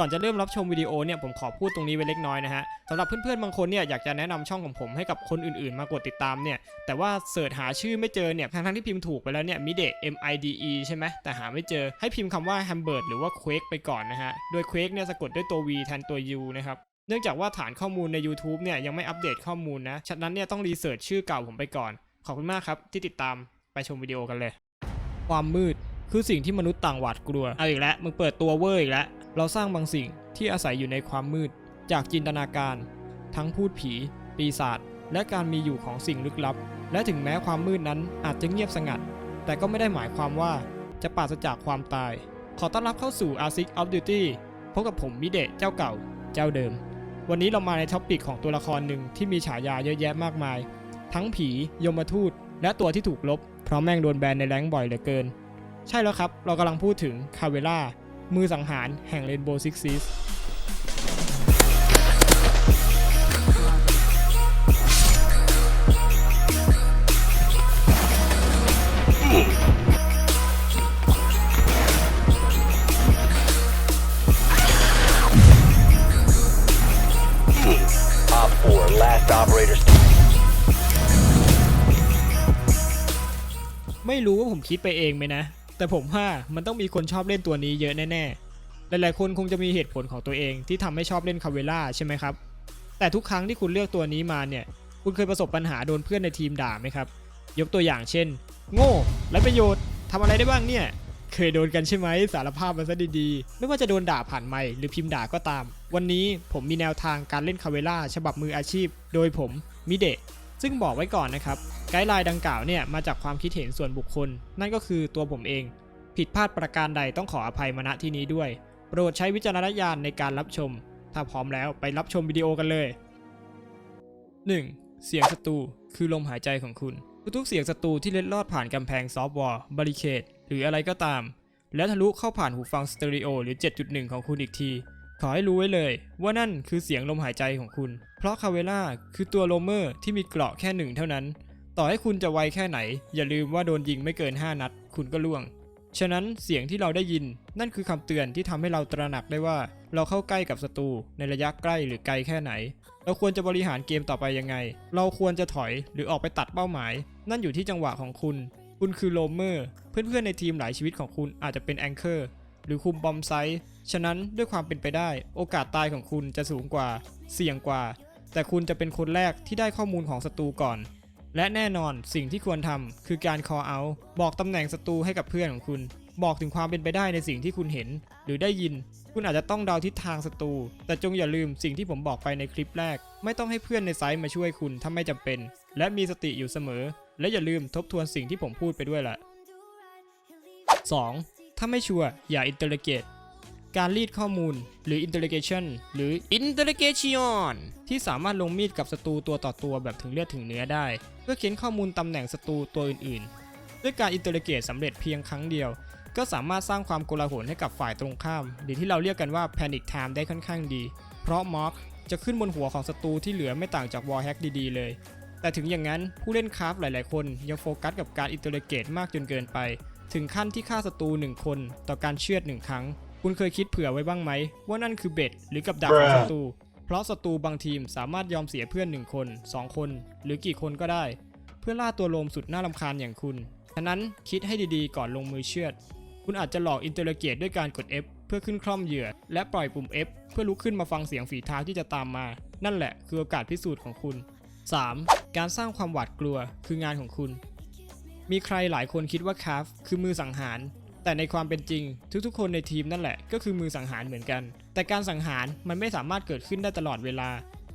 ก่อนจะเริ่มรับชมวิดีโอเนี่ยผมขอพูดตรงนี้ไว้เล็กน้อยนะฮะสำหรับเพื่อนๆบางคนเนี่ยอยากจะแนะนำช่องของผมให้กับคนอื่นๆ มากดติดตามเนี่ยแต่ว่าเสิร์ชหาชื่อไม่เจอเนี่ยทั้งๆที่พิมพ์ถูกไปแล้วเนี่ยมิเด M I D E ใช่ไหมแต่หาไม่เจอให้พิมพ์คำว่า h a m b e r หรือว่า Quake ไปก่อนนะฮะโดย Quake เนี่ยสะกดด้วยตัว V แทนตัว U นะครับเนื่องจากว่าฐานข้อมูลใน YouTube เนี่ยยังไม่อัปเดตข้อมูลนะฉะนั้นเนี่ยต้องรีเสิร์ชชื่อเก่าผมไปก่อน ขอบคุณมากครับที่ติดตามไปชมวิดีโอกันเลย ความมืดคือสิ่งที่มนุษย์ต่างหวาดกลัวเอาอีกแล้วมึงเปิดตัวเวอร์อีกแล้ว เราสร้างบางสิ่งที่อาศัยอยู่ในความมืด จากจินตนาการ ทั้งพูดผี ปีศาจและการมีอยู่ของสิ่งลึกลับ และถึงแม้ความมืดนั้นอาจจะเงียบสงัด แต่ก็ไม่ได้หมายความว่าจะปราศจากความตาย ขอต้อนรับเข้าสู่ a r s i c of Duty พบกับผมมิเดะเจ้าเก่า เจ้าเดิม วันนี้เรามาในท็อปปิกของตัวละครหนึ่งที่มีฉายาเยอะแยะมากมาย ทั้งผียมทูต และตัวที่ถูกลบ เพราะแม่งโดนแบนในแรงบ่อยเหลือเกิน ใช่แล้วครับ เรากำลังพูดถึงคาเวล่า มือสังหารแห่งเรนโบว์ซิกซิส Op 4, last operators. ไม่รู้ว่าผมคิดไปเองไหมนะ แต่ผมว่ามันต้องมีคนชอบเล่นตัวนี้เยอะแน่ๆ หลายๆคนคงจะมีเหตุผลของตัวเองที่ทำให้ชอบเล่นคาเวล่าใช่ไหมครับ แต่ทุกครั้งที่คุณเลือกตัวนี้มาเนี่ย คุณเคยประสบปัญหาโดนเพื่อนในทีมด่าไหมครับ ยกตัวอย่างเช่น โง่ไร้ประโยชน์ทำอะไรได้บ้างเนี่ย เคยโดนกันใช่ไหมสารภาพมาซะดีๆ ไม่ว่าจะโดนด่าผ่านไมค์หรือพิมพ์ด่าก็ตาม วันนี้ผมมีแนวทางการเล่นคาเวล่าฉบับมืออาชีพ โดยผมมิเดะ ซึ่งบอกไว้ก่อนนะครับไกด์ไลน์ดังกล่าวเนี่ยมาจากความคิดเห็นส่วนบุคคล นั่นก็คือตัวผมเอง ผิดพลาดประการใดต้องขออภัยมาณที่นี้ด้วย โปรดใช้วิจารณญาณในการรับชม ถ้าพร้อมแล้วไปรับชมวิดีโอกันเลย 1. เสียงศัตรูคือลมหายใจของคุณทุกๆเสียงศัตรูที่เล็ดลอดผ่านกำแพงซอฟต์วอลบริเคดหรืออะไรก็ตาม และทะลุเข้าผ่านหูฟังสเตอริโอหรือ 7.1 ของคุณอีกที ขอให้รู้ไว้เลยว่านั่นคือเสียงลมหายใจของคุณ เพราะคาเวล่าคือตัวโลเมอร์ที่มีเกราะแค่หนึ่งเท่านั้น ต่อให้คุณจะไวแค่ไหน อย่าลืมว่าโดนยิงไม่เกิน 5 นัด คุณก็ล่วง ฉะนั้นเสียงที่เราได้ยิน นั่นคือคำเตือนที่ทำให้เราตระหนักได้ว่า เราเข้าใกล้กับศัตรูในระยะใกล้หรือไกลแค่ไหน เราควรจะบริหารเกมต่อไปยังไง เราควรจะถอยหรือออกไปตัดเป้าหมาย นั่นอยู่ที่จังหวะของคุณ คุณคือโลเมอร์ เพื่อนๆในทีมหลายชีวิตของคุณอาจจะเป็นแองเกอร์ หรือคุมบอมไซต์ฉะนั้นด้วยความเป็นไปได้ โอกาสตายของคุณจะสูงกว่า เสี่ยงกว่า แต่คุณจะเป็นคนแรกที่ได้ข้อมูลของศัตรูก่อน และแน่นอนสิ่งที่ควรทำคือการ call out บอกตำแหน่งศัตรูให้กับเพื่อนของคุณ บอกถึงความเป็นไปได้ในสิ่งที่คุณเห็น หรือได้ยิน คุณอาจจะต้องเดาทิศทางศัตรูแต่จงอย่าลืมสิ่งที่ผมบอกไปในคลิปแรก ไม่ต้องให้เพื่อนในไซต์มาช่วยคุณถ้าไม่จำเป็น และมีสติอยู่เสมอ และอย่าลืมทบทวนสิ่งที่ผมพูดไปด้วยล่ะ 2. ถ้าไม่ชัวร์อย่า interrogate การรีดข้อมูลหรือ interrogation หรือ interrogation ที่สามารถลงมีดกับศัตรูตัวต่อตัวแบบถึงเลือดถึงเนื้อได้ เพื่อเค้นข้อมูลตำแหน่งศัตรูตัวอื่นๆ ด้วยการ interrogate สำเร็จเพียงครั้งเดียว ก็สามารถสร้างความโกลาหลให้กับฝ่ายตรงข้าม หรือที่เราเรียกกันว่า panic time ได้ค่อนข้างดี เพราะ Mark จะขึ้นบนหัวของศัตรูที่เหลือไม่ต่างจาก wall hack ดีๆ เลย แต่ถึงอย่างนั้นผู้เล่นคราฟหลาย ๆ คนยังโฟกัสกับการ interrogate มากจนเกินไป ถึงขั้นที่ฆ่าศัตรูหนึ่งคนต่อการเชือดหนึ่งครั้ง คุณเคยคิดเผื่อไว้บ้างไหม ว่านั่นคือเบ็ดหรือกับดักของศัตรู เพราะศัตรูบางทีมสามารถยอมเสียเพื่อนหนึ่งคนสองคน หรือกี่คนก็ได้ เพื่อล่าตัวโลมสุดน่ารำคาญอย่างคุณ ฉะนั้นคิดให้ดีๆ ก่อนลงมือเชือด คุณอาจจะหลอกอินเตอร์เกตด้วยการกด F เพื่อขึ้นคล่อมเหยื่อ และปล่อยปุ่ม F เพื่อลุกขึ้นมาฟังเสียงฝีเท้าที่จะตามมา นั่นแหละคือโอกาสพิสูจน์ของคุณ 3. การสร้างความหวาดกลัวคืองานของคุณ มีใครหลายคนคิดว่าคาฟคือมือสังหาร แต่ในความเป็นจริง ทุกๆ คนในทีมนั่นแหละก็คือมือสังหารเหมือนกัน แต่การสังหารมันไม่สามารถเกิดขึ้นได้ตลอดเวลา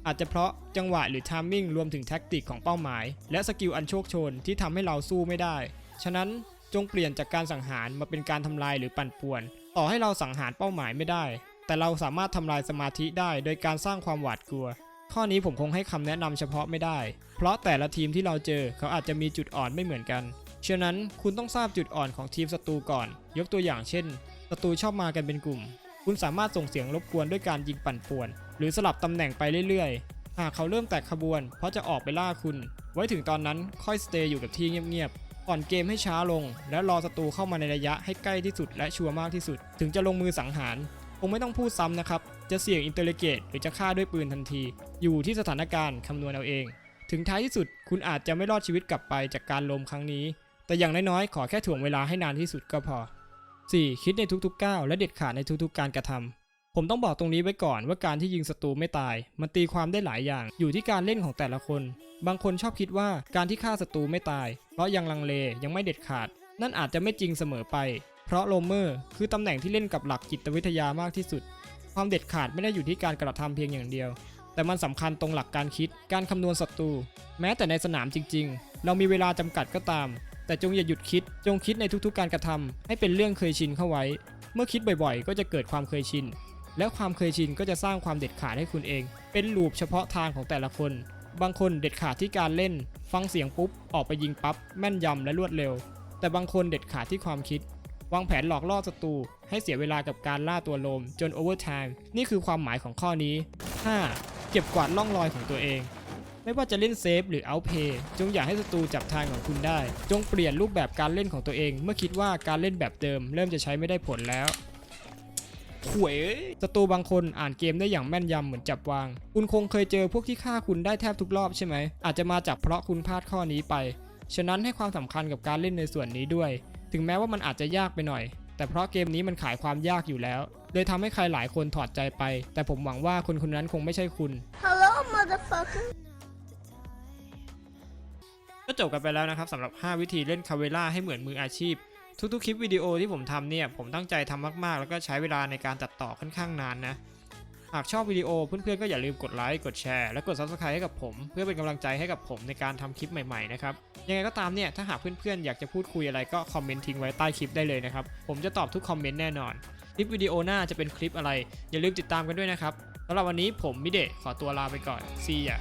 อาจจะเพราะจังหวะหรือทามมิ่งรวมถึงแท็กติกของเป้าหมาย และสกิลอันโชคชนที่ทำให้เราสู้ไม่ได้ ฉะนั้นจงเปลี่ยนจากการสังหารมาเป็นการทำลายหรือปั่นป่วน ต่อให้เราสังหารเป้าหมายไม่ได้ แต่เราสามารถทำลายสมาธิได้ โดยการสร้างความหวาดกลัว ข้อนี้ผมคงให้คำแนะนำเฉพาะไม่ได้ เพราะแต่ละทีมที่เราเจอเขาอาจจะมีจุดอ่อนไม่เหมือนกันฉะนั้นคุณต้องทราบจุดอ่อนของทีมศัตรูก่อน ยกตัวอย่างเช่นศัตรูชอบมากันเป็นกลุ่ม คุณสามารถส่งเสียงรบกวนด้วยการยิงปั่นป่วน หรือสลับตำแหน่งไปเรื่อยๆ หากเขาเริ่มแตกขบวน เพราะจะออกไปล่าคุณ ไว้ถึงตอนนั้นค่อยสเตย์อยู่กับที่เงียบๆอ่อนเกมให้ช้าลง และรอศัตรูเข้ามาในระยะให้ใกล้ที่สุดและชัวร์มากที่สุด ถึงจะลงมือสังหาร คงไม่ต้องพูดซ้ำนะครับ จะเสี่ยงอินเตอร์เกตหรือจะฆ่าด้วยปืนทันที อยู่ที่สถานการณ์คำนวณเอาเอง ถึงท้ายที่สุดคุณอาจจะไม่รอดชีวิตกลับไปจากการลมครั้งนี้ แต่อย่างน้อยๆ ขอแค่ถ่วงเวลาให้นานที่สุดก็พอ 4. คิดในทุกๆก้าวและเด็ดขาดในทุกๆ การกระทำผมต้องบอกตรงนี้ไว้ก่อนว่าการที่ยิงศัตรูไม่ตาย มันตีความได้หลายอย่าง อยู่ที่การเล่นของแต่ละคน บางคนชอบคิดว่าการที่ฆ่าศัตรูไม่ตาย เพราะยังลังเลยังไม่เด็ดขาด นั่นอาจจะไม่จริงเสมอไป เพราะโรเมอร์คือตำแหน่งที่เล่นกับหลักจิตวิทยามากที่สุด ความเด็ดขาดไม่ได้อยู่ที่การกระทำเพียงอย่างเดียว แต่มันสำคัญตรงหลักการคิด การคำนวณศัตรู แม้แต่ในสนามจริง ๆ เรามีเวลาจำกัดก็ตาม แต่จงอย่าหยุดคิด จงคิดในทุกๆ การกระทำให้เป็นเรื่องเคยชินเข้าไว้ เมื่อคิดบ่อยๆ ก็จะเกิดความเคยชิน แล้วความเคยชินก็จะสร้างความเด็ดขาดให้คุณเอง เป็นลูปเฉพาะทางของแต่ละคน บางคนเด็ดขาดที่การเล่น ฟังเสียงปุ๊บ ออกไปยิงปั๊บ แม่นยำและรวดเร็ว แต่บางคนเด็ดขาดที่ความคิด วางแผนหลอกล่อศัตรูให้เสียเวลากับการล่าตัวโลมจนโอเวอร์ไทม์นี่คือความหมายของข้อนี้ 5. เก็บกวาดล่องรอยของตัวเอง ไม่ว่าจะเล่นเซฟหรือเอาเพย์จงอย่าให้ศัตรูจับทางของคุณได้ จงเปลี่ยนรูปแบบการเล่นของตัวเอง เมื่อคิดว่าการเล่นแบบเดิม เริ่มจะใช้ไม่ได้ผลแล้วหวยเอ้ยศัตรูบางคนอ่านเกมได้อย่างแม่นยำเหมือนจับวาง คุณคงเคยเจอพวกที่ฆ่าคุณได้แทบทุกรอบใช่ไหม อาจจะมาจากเพราะคุณพลาดข้อนี้ไป ฉะนั้นให้ความสำคัญกับการเล่นในส่วนนี้ด้วย ถึงแม้ว่ามันอาจจะยากไปหน่อย แต่เพราะเกมนี้มันขายความยากอยู่แล้ว เลยทำให้ใครหลายคนถอดใจไป แต่ผมหวังว่าคนคนนั้นคงไม่ใช่คุณ Hello, motherfucker. ก็จบกันไปแล้วนะครับสำหรับ 5 วิธีเล่นคาเวล่าให้เหมือนมืออาชีพ ทุกๆ คลิปวิดีโอที่ผมทำเนี่ย ผมตั้งใจทำมากๆ แล้วก็ใช้เวลาในการตัดต่อค่อนข้างนานนะ หากชอบวิดีโอเพื่อนๆก็อย่าลืมกดไลค์กดแชร์และกด Subscribe ให้กับผม เพื่อเป็นกำลังใจให้กับผมในการทำคลิปใหม่ๆนะครับยังไงก็ตามเนี่ยถ้าหากเพื่อนๆอยากจะพูดคุยอะไรก็คอมเมนต์ทิ้งไว้ใต้คลิปได้เลยนะครับผมจะตอบทุกคอมเมนต์แน่นอนคลิปวิดีโอหน้าจะเป็นคลิปอะไร อย่าลืมติดตามกันด้วยนะครับสำหรับวันนี้ผมมิเดะขอตัวลาไปก่อน See ya